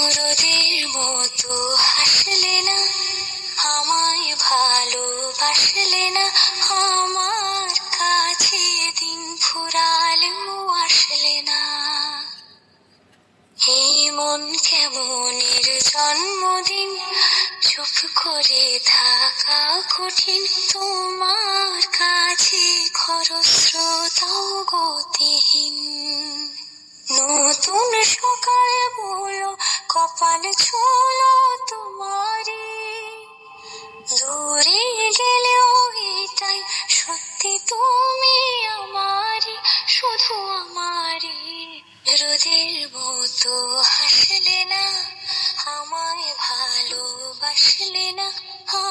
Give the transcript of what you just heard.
দরদের মতো হাসলে না, আমায় ভালোবাসলে না, আমার কাছে দিন ফুরালেও আসলে না। এই মন কেমনের জন্মদিন? চুপ করে থাকা কঠিন, তোমার কাছে খরস্রোতাও গতিহীন। তুমি আমারই শুধু আমারই রোদের মতো হাসলে না আমায় ভালোবাসলে না। আমার